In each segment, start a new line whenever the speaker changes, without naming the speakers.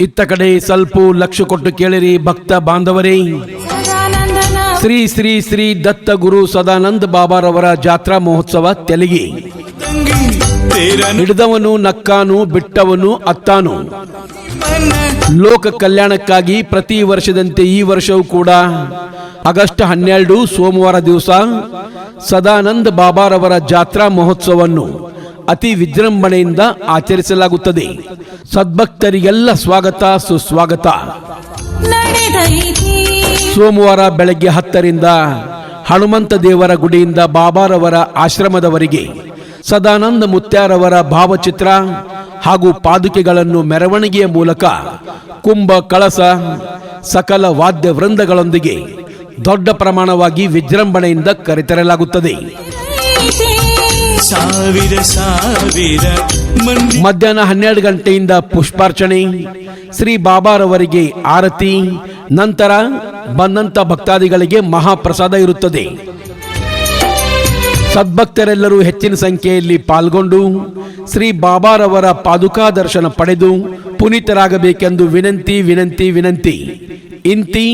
ಇತ್ತ ಕಡೆ ಸ್ವಲ್ಪ ಲಕ್ಷ ಕೊಟ್ಟು ಕೇಳಿರಿ ಭಕ್ತ ಬಾಂಧವರೇ. ಶ್ರೀ ಶ್ರೀ ಶ್ರೀ ದತ್ತ ಗುರು ಸದಾನಂದ ಬಾಬಾರವರ ಜಾತ್ರಾ ಮಹೋತ್ಸವ ತೆಲಗಿ. ಹಿಡಿದವನು ನಕ್ಕಾನು, ಬಿಟ್ಟವನು ಅತ್ತಾನು. ಲೋಕ ಕಲ್ಯಾಣಕ್ಕಾಗಿ ಪ್ರತಿ ವರ್ಷದಂತೆ ಈ ವರ್ಷವೂ ಕೂಡ ಆಗಸ್ಟ್ ಹನ್ನೆರಡು ಸೋಮವಾರ ದಿವಸ ಸದಾನಂದ ಬಾಬಾರವರ ಜಾತ್ರಾ ಮಹೋತ್ಸವವನ್ನು ಅತಿ ವಿಜೃಂಭಣೆಯಿಂದ ಆಚರಿಸಲಾಗುತ್ತದೆ ಸದ್ಭಕ್ತರಿಗೆಲ್ಲ ಸ್ವಾಗತ, ಸುಸ್ವಾಗತ ಸೋಮವಾರ ಬೆಳಗ್ಗೆ ಹತ್ತರಿಂದ ಹನುಮಂತ ದೇವರ ಗುಡಿಯಿಂದ ಬಾಬಾರವರ ಆಶ್ರಮದವರೆಗೆ ಸದಾನಂದ ಮುತ್ಯಾರವರ ಭಾವಚಿತ್ರ ಹಾಗೂ ಪಾದುಕೆಗಳನ್ನು ಮೆರವಣಿಗೆಯ ಮೂಲಕ ಕುಂಭ, ಕಳಸ, ಸಕಲ ವಾದ್ಯ ವೃಂದಗಳೊಂದಿಗೆ ದೊಡ್ಡ ಪ್ರಮಾಣವಾಗಿ ವಿಜೃಂಭಣೆಯಿಂದ ಕರೆತರಲಾಗುತ್ತದೆ.
ಸಾವಿರ ಸಾವಿರ
ಮಧ್ಯಾಹ್ನ ಹನ್ನೆರಡು ಗಂಟೆಯಿಂದ ಪುಷ್ಪಾರ್ಚನೆ, ಶ್ರೀ ಬಾಬಾರವರಿಗೆ ಆರತಿ, ನಂತರ ಬಂದಂತ ಭಕ್ತಾದಿಗಳಿಗೆ ಮಹಾಪ್ರಸಾದ ಇರುತ್ತದೆ. ಸದ್ಭಕ್ತರೆಲ್ಲರೂ ಹೆಚ್ಚಿನ ಸಂಖ್ಯೆಯಲ್ಲಿ ಪಾಲ್ಗೊಂಡು ಶ್ರೀ ಬಾಬಾರವರ ಪಾದುಕಾ ದರ್ಶನ ಪಡೆದು ಪುನೀತರಾಗಬೇಕೆಂದು ವಿನಂತಿ ವಿನಂತಿ ವಿನಂತಿ. ಇಂತಿ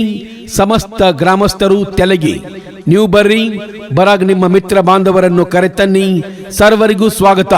ಸಮಸ್ತ ಗ್ರಾಮಸ್ಥರು ತೆಲಗಿ ನೀವು ಬರ್ರಿ. ಬರಾಗ ನಿಮ್ಮ ಮಿತ್ರ ಬಾಂಧವರನ್ನು ಕರೆತನ್ನಿ. ಸರ್ವರಿಗೂ ಸ್ವಾಗತ.